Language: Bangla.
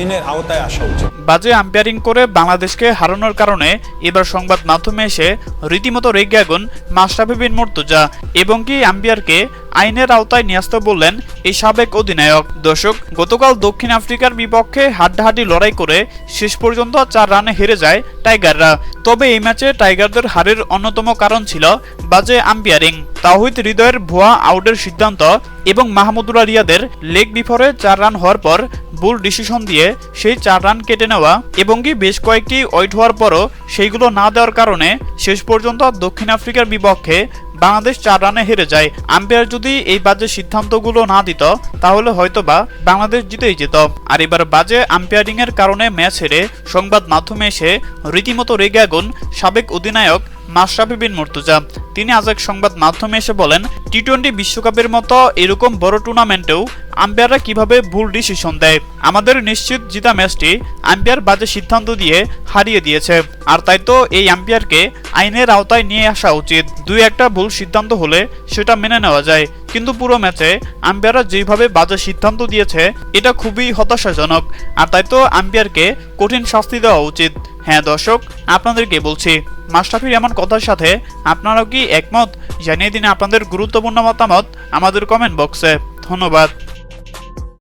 আইনের আওতায় আসা উচিত। বাজে আম্পায়ারিং করে বাংলাদেশকে হারানোর কারণে এবার সংবাদ মাধ্যমে এসে রীতিমতো রেগে আগুন মাশরাফি বিন মুর্তজা এবং কি আম্পায়ারকে আইনের আওতায় নিয়ে আসতে বললেন এই সাবেক অধিনায়ক। দর্শক, গতকাল দক্ষিণ আফ্রিকার বিপক্ষে হাড্ডাহাড্ডি লড়াই করে শেষ পর্যন্ত চার রানে হেরে যায় টাইগাররা। তবে এই ম্যাচে টাইগারদের হারের অন্যতম কারণ ছিল বাজে আম্পায়ারিং। তাহিদ হৃদয়ের ভুয়া আউটের সিদ্ধান্ত এবং মাহমুদুল্লাহ রিয়াদের লেগ বিফোরে চার রান হওয়ার পর বুল ডিসিশন দিয়ে সেই চার রান কেটে নেওয়া এবং কি বেশ কয়েকটি ওয়েট হওয়ার পরও সেইগুলো না দেওয়ার কারণে শেষ পর্যন্ত দক্ষিণ আফ্রিকার বিপক্ষে বাংলাদেশ চার রানে হেরে যায়। আম্পায়ার যদি এই বাজে সিদ্ধান্তগুলো না দিত, তাহলে হয়তোবা বাংলাদেশ জিতেই যেত। আর এবার বাজে আম্পায়ারিং এর কারণে ম্যাচ হেরে সংবাদ মাধ্যমে এসে রীতিমতো রেগে আগুন সাবেক অধিনায়ক মাশরাফি বিন মুর্তজা। তিনি আজ এক সংবাদ মাধ্যমে এসে বলেন টি টোয়েন্টি বিশ্বকাপের মতো এরকম বড় টুর্নামেন্টেও আম্পায়াররা কীভাবে ভুল ডিসিশন দেয়, আমাদের নিশ্চিত জিতা ম্যাচটি আম্পায়ার বাজে সিদ্ধান্ত দিয়ে হারিয়ে দিয়েছে। আর তাই তো এই আম্পায়ারকে আইনের আওতায় নিয়ে আসা উচিত। দুই একটা ভুল সিদ্ধান্ত হলে সেটা মেনে নেওয়া যায়। কিন্তু পুরো ম্যাচে আম্পায়াররা যেভাবে বাজে সিদ্ধান্ত দিয়েছে, এটা খুবই হতাশাজনক। আর তাই তো আম্পায়ারকে কঠিন শাস্তি দেওয়া উচিত। হ্যাঁ দর্শক, আপনাদেরকে বলছি মাস্টাফির এমন কথার সাথে আপনারাও কি একমত। জানিয়ে দিন আপনাদের গুরুত্বপূর্ণ মতামত আমাদের কমেন্ট বক্সে ধন্যবাদ।